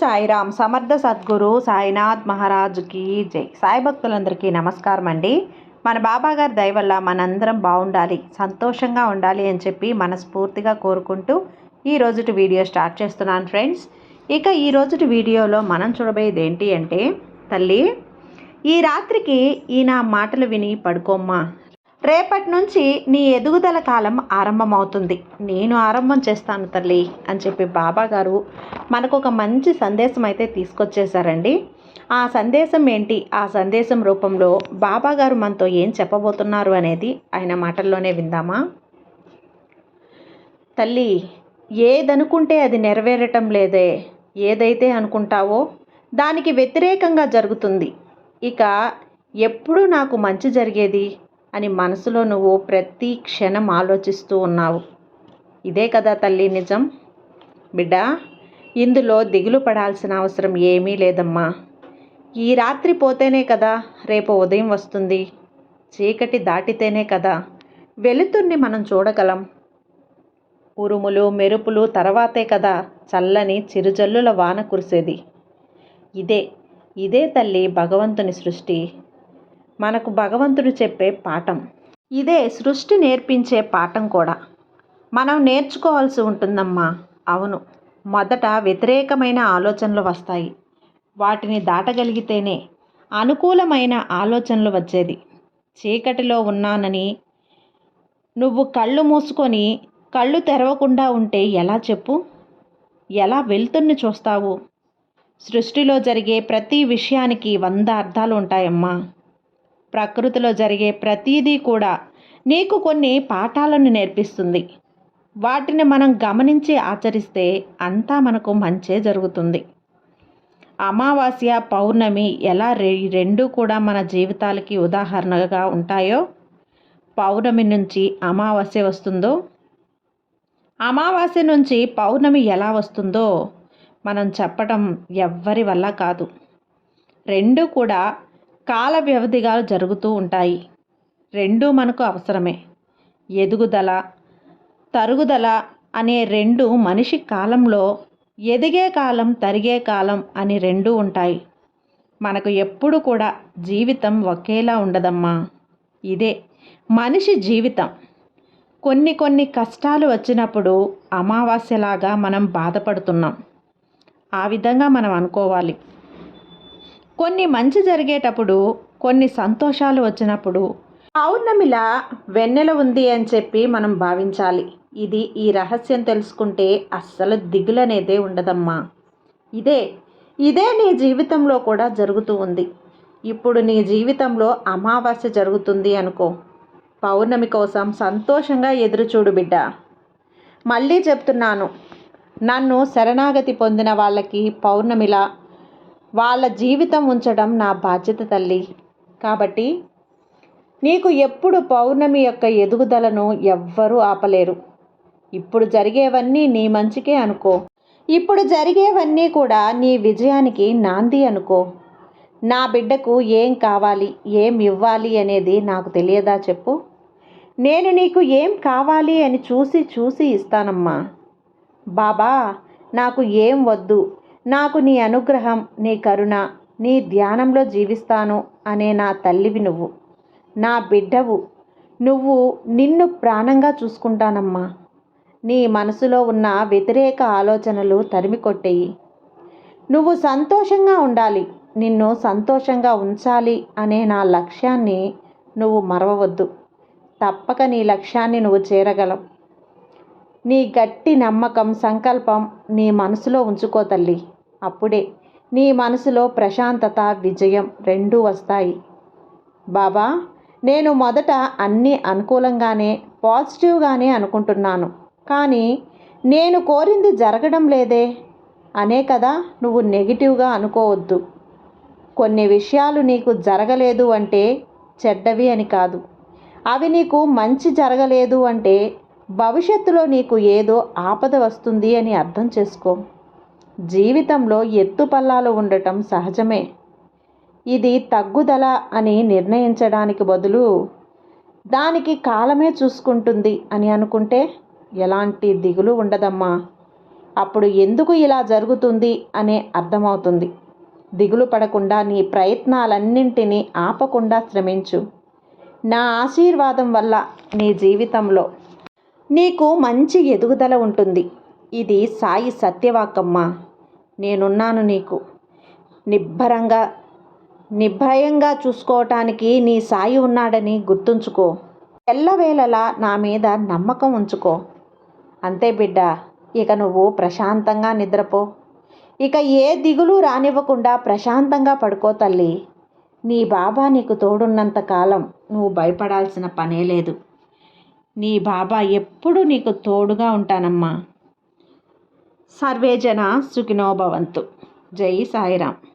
సాయిరామ్ సమర్థ సద్గురు సాయినాథ్ మహారాజుకి జై. సాయి భక్తులందరికీ నమస్కారం అండి మన బాబా గారి దయ వల్ల మనందరం బాగుండాలి సంతోషంగా ఉండాలి అని చెప్పి మనస్ఫూర్తిగా కోరుకుంటూ ఈ రోజుటి వీడియో స్టార్ట్ చేస్తున్నాను ఫ్రెండ్స్. ఇక ఈ రోజుటి వీడియోలో మనం చూడబోయేది ఏంటి అంటే తల్లి ఈ రాత్రికి ఈ నా మాటలు విని పడుకోమ్మా. రేపటి నుంచి నీ ఎదుగుదల కాలం ఆరంభమవుతుంది. నేను ఆరంభం చేస్తాను తల్లి అని చెప్పి బాబా గారు మనకు ఒక మంచి సందేశం అయితే తీసుకొచ్చేసారండి ఆ సందేశం ఏంటి? ఆ సందేశం రూపంలో బాబా గారు మనతో ఏం చెప్పబోతున్నారు అనేది ఆయన మాటల్లోనే విందామా? తల్లి ఏదనుకుంటే అది నెరవేరటం లేదే. ఏదైతే అనుకుంటావో దానికి వ్యతిరేకంగా జరుగుతుంది. ఇక ఎప్పుడు నాకు మంచి జరిగేది? అని మనసులో నువ్వు ప్రతి క్షణం ఆలోచిస్తూ ఉన్నావు. ఇదే కదా తల్లి నిజం. బిడ్డ ఇందులో దిగులు పడాల్సిన అవసరం ఏమీ లేదమ్మా. ఈ రాత్రి పోతేనే కదా రేపు ఉదయం వస్తుంది. చీకటి దాటితేనే కదా వెలుతుర్ని మనం చూడగలం. ఉరుములు మెరుపులు తర్వాతే కదా చల్లని చిరుజల్లుల వాన కురిసేది. ఇదే ఇదే తల్లి భగవంతుని సృష్టి. మనకు భగవంతుడు చెప్పే పాఠం. ఇదే సృష్టి నేర్పించే పాఠం కూడా. మనం నేర్చుకోవాల్సి ఉంటుందమ్మా. అవును. మొదట వ్యతిరేకమైన ఆలోచనలు వస్తాయి. వాటిని దాటగలిగితేనే అనుకూలమైన ఆలోచనలు వచ్చేది. చీకటిలో ఉన్నానని నువ్వు కళ్ళు మూసుకొని కళ్ళు తెరవకుండా ఉంటే ఎలా చెప్పు? ఎలా వెళ్తున్ని చూస్తావు? సృష్టిలో జరిగే ప్రతి విషయానికి వంద అర్థాలు ఉంటాయమ్మా. ప్రకృతిలో జరిగే ప్రతీదీ కూడా నీకు కొన్ని పాఠాలను నేర్పిస్తుంది. వాటిని మనం గమనించి ఆచరిస్తే అంతా మనకు మంచే జరుగుతుంది. అమావాస్య పౌర్ణమి ఎలా రె రెండు కూడా మన జీవితాలకి ఉదాహరణగా ఉంటాయో? పౌర్ణమి నుంచి అమావాస్య వస్తుందో? అమావాస్య నుంచి పౌర్ణమి ఎలా వస్తుందో మనం చెప్పటం ఎవ్వరి వల్ల కాదు. రెండు కూడా కాల వ్యవధిగా జరుగుతూ ఉంటాయి. రెండు మనకు అవసరమే. ఎదుగుదల తరుగుదల అనే రెండు మనిషి కాలంలో ఎదిగే కాలం తరిగే కాలం అని రెండు ఉంటాయి. మనకు ఎప్పుడు కూడా జీవితం ఒకేలా ఉండదమ్మా. ఇదే మనిషి జీవితం. కొన్ని కొన్ని కష్టాలు వచ్చినప్పుడు అమావాస్యలాగా మనం బాధపడుతున్నాం. ఆ విధంగా మనం అనుకోవాలి. కొన్ని మంచి జరిగేటప్పుడు కొన్ని సంతోషాలు వచ్చినప్పుడు. పౌర్ణమిలా వెన్నెల ఉంది అని చెప్పి మనం భావించాలి. ఇది ఈ రహస్యం తెలుసుకుంటే అస్సలు దిగులనేదే ఉండదమ్మా. ఇదే ఇదే నీ జీవితంలో కూడా జరుగుతూ ఉంది. ఇప్పుడు నీ జీవితంలో అమావాస్య జరుగుతుంది అనుకో. పౌర్ణమి కోసం సంతోషంగా ఎదురుచూడు బిడ్డ. మళ్ళీ చెప్తున్నాను నన్ను శరణాగతి పొందిన వాళ్ళకి పౌర్ణమిలా వాళ్ళ జీవితం ఉంచడం నా బాధ్యత తల్లి. కాబట్టి నీకు ఎప్పుడు పౌర్ణమి యొక్క ఎదుగుదలను ఎవ్వరూ ఆపలేరు. ఇప్పుడు జరిగేవన్నీ నీ మంచికే అనుకో. ఇప్పుడు జరిగేవన్నీ కూడా నీ విజయానికి నాంది అనుకో. నా బిడ్డకు ఏం కావాలి ఏం ఇవ్వాలి అనేది నాకు తెలియదా చెప్పు. నేను నీకు ఏం కావాలి అని చూసి చూసి ఇస్తానమ్మా. బాబా నాకు ఏం వద్దు. నాకు నీ అనుగ్రహం నీ కరుణ నీ ధ్యానంలో జీవిస్తాను అనే నా తల్లివి నువ్వు. నా బిడ్డవు. నువ్వు నిన్ను ప్రాణంగా చూసుకుంటానమ్మా. నీ మనసులో ఉన్న వ్యతిరేక ఆలోచనలు తరిమి కొట్టేయి. నువ్వు సంతోషంగా ఉండాలి. నిన్ను సంతోషంగా ఉంచాలి అనే నా లక్ష్యాన్ని నువ్వు మరవవద్దు. తప్పక నీ లక్ష్యాన్ని నువ్వు చేరగలవు. నీ గట్టి నమ్మకం సంకల్పం నీ మనసులో ఉంచుకో తల్లి. అప్పుడే నీ మనసులో ప్రశాంతత విజయం రెండూ వస్తాయి. బాబా నేను మొదట అన్నీ అనుకూలంగానే పాజిటివ్గానే అనుకుంటున్నాను. కానీ నేను కోరింది జరగడం లేదే. అనే కదా నువ్వు నెగిటివ్గా అనుకోవద్దు. కొన్ని విషయాలు నీకు జరగలేదు అంటే చెడ్డవి అని కాదు. అవి నీకు మంచి జరగలేదు అంటే భవిష్యత్తులో నీకు ఏదో ఆపద వస్తుంది అని అర్థం చేసుకో. జీవితంలో ఎత్తుపల్లాలు ఉండటం సహజమే. ఇది తగ్గుదల అని నిర్ణయించడానికి బదులు దానికి కాలమే చూసుకుంటుంది అని అనుకుంటే ఎలాంటి దిగులు ఉండదమ్మా. అప్పుడు ఎందుకు ఇలా జరుగుతుంది అనే అర్థమవుతుంది. దిగులు పడకుండా నీ ప్రయత్నాలన్నింటినీ ఆపకుండా శ్రమించు. నా ఆశీర్వాదం వల్ల నీ జీవితంలో నీకు మంచి ఎదుగుదల ఉంటుంది. ఇది సాయి సత్యవాకమ్మా. నేనున్నాను నీకు. నిబ్బరంగా నిర్భయంగా చూసుకోవటానికి నీ సాయి ఉన్నాడని గుర్తుంచుకో. ఎల్లవేళలా నా మీద నమ్మకం ఉంచుకో. అంతే బిడ్డ ఇక నువ్వు ప్రశాంతంగా నిద్రపో. ఇక ఏ దిగులు రానివ్వకుండా ప్రశాంతంగా పడుకో తల్లి. నీ బాబా నీకు తోడున్నంత కాలం నువ్వు భయపడాల్సిన పనే లేదు. నీ బాబా ఎప్పుడూ నీకు తోడుగా ఉంటానమ్మా. సర్వేజన సుఖినోభవంతు. జై సాయిరామ్.